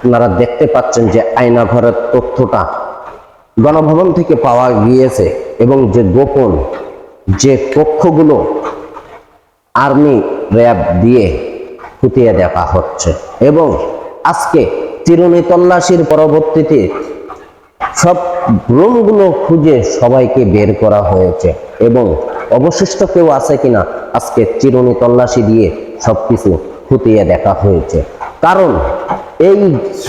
আপনারা দেখতে পাচ্ছেন যে আয়না ঘরের তথ্যটা গণভবন থেকে পাওয়া গিয়েছে এবং যে গোপন যে কক্ষগুলো আর্মি র্যাব দিয়ে খুঁটিয়ে দেখা হচ্ছে। এবং আজকে চিরুনি তল্লাশির পরবর্তীতে সব রুমগুলো খুঁজে সবাইকে বের করা হয়েছে এবং অবশিষ্ট কেউ আছে কিনা আজকে চিরুনি তল্লাশি দিয়ে সবকিছু খুঁটিয়ে দেখা হয়েছে। কারণ এই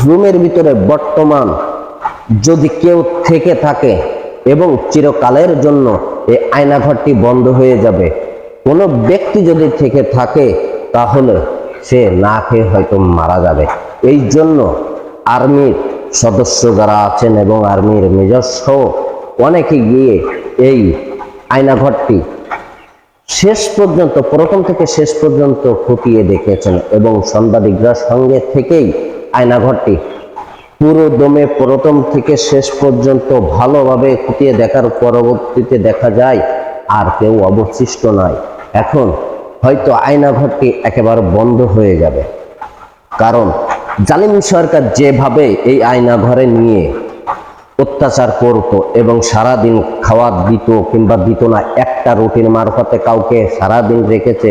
রুমের ভিতরে বর্তমান যদি কেউ থেকে থাকে এবং চিরকালের জন্য এই আয়নাঘরটি বন্ধ হয়ে যাবে, কোনো ব্যক্তি যদি থেকে থাকে, তাহলে সে না খেয়ে হয়তো মারা যাবে। এই জন্য আর্মির সদস্য যারা আছেন এবং আর্মির নিজস্ব অনেকে গিয়ে এই আয়নাঘরটি শেষ পর্যন্ত, প্রথম থেকে শেষ পর্যন্ত খুঁটিয়ে দেখেছেন এবং সাংবাদিকরা সঙ্গে থেকেই আয়নাঘরটি। পুরো দমে প্রথম থেকে শেষ পর্যন্ত ভালোভাবে খুঁটিয়ে দেখার পরবর্তীতে দেখা যায়, আর কেউ অবশিষ্ট নয়। এখন হয়তো আয়নাঘরটি একেবারে বন্ধ হয়ে যাবে। কারণ জালিম সরকার যেভাবে এই আয়না ঘরে নিয়ে অত্যাচার করতো এবং সারাদিন খাওয়া দিত কিংবা দিত না, একটা রুটির মারফতে কাউকে সারাদিন রেখেছে,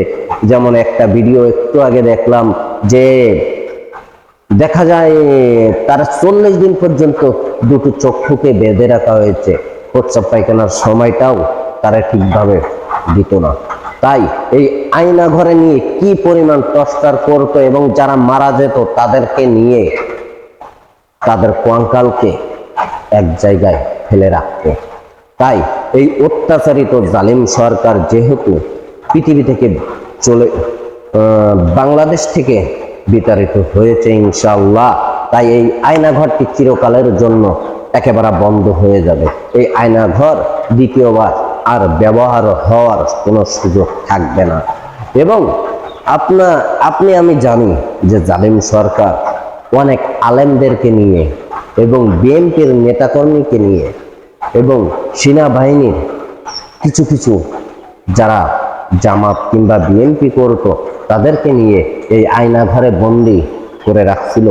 যেমন একটা ভিডিও একটু আগে দেখলাম যে দেখা যায় তার চল্লিশ দিন পর্যন্ত দুটো চক্ষুকে বেঁধে রাখা হয়েছে। প্রস্রাব পায়খানার সময়টাও তারা ঠিকভাবে দিত না। তাই এই আয়না ঘরে নিয়ে কি পরিমাণ টস্কার করতো এবং যারা মারা যেত তাদেরকে নিয়ে তাদের কঙ্কালকে এক জায়গায় ফেলে রাখত। তাই এই অত্যাচারিত জালিম সরকার যেহেতু পৃথিবী থেকে চলে বাংলাদেশ থেকে বিতাড়িত হয়েছে ইনশাল্লাহ তাই এই আয়নাঘরটি চিরকালের জন্য একেবারে বন্ধ হয়ে যাবে। এই আয়নাঘর দ্বিতীয়বার আর ব্যবহার হওয়ার কোনো সুযোগ থাকবে না। এবং আপনা, আপনি, আমি জানি যে জালিম সরকার অনেক আলেমদেরকে নিয়ে এবং বিএনপির নেতাকর্মীকে নিয়ে এবং সেনাবাহিনীর কিছু কিছু যারা জামাত কিংবা বিএনপি করত তাদেরকে নিয়ে এই আয়না ঘরে বন্দি করে রাখছিল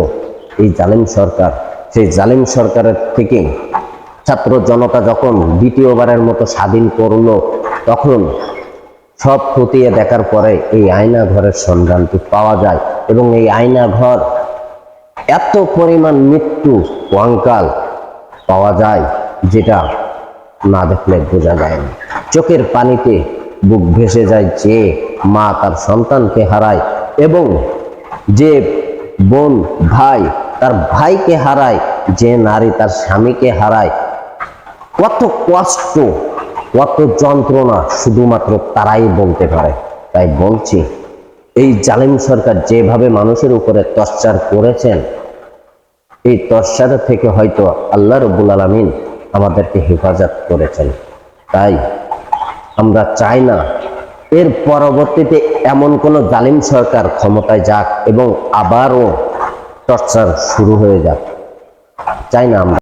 এই জালিম সরকার। সেই জালিম সরকারের থেকে ছাত্র জনতা যখন দ্বিতীয়বারের মতো স্বাধীন করল, তখন সব খতিয়ে দেখার পরে এই আয়না ঘরের সন্ধানটি পাওয়া যায় এবং এই আয়না ঘর এত পরিমাণ মৃত্যু কঙ্কাল পাওয়া যায় যেটা না দেখলে বোঝা যায় না। চোখের পানিতে বুক ভেসে যায় যে মা তার সন্তানকে হারায় এবং যে বোন ভাই তার ভাইকে হারায়, যে নারী তার স্বামীকে হারায়। কত কষ্ট, কত যন্ত্রণা শুধুমাত্র তারাই বলতে পারে। তাই বলছি, এই জালিম সরকার যেভাবে মানুষের উপরে তশ্চার করেছেন, এই তশ্চার থেকে হয়তো আল্লাহ রবুল আলমিন আমাদেরকে হেফাজত করেছেন। তাই আমরা চাই না এর পরবর্তীতে এমন কোনো জালিম সরকার ক্ষমতায় যাক এবং আবারও টর্চার শুরু হয়ে যাক। চাই না আমরা।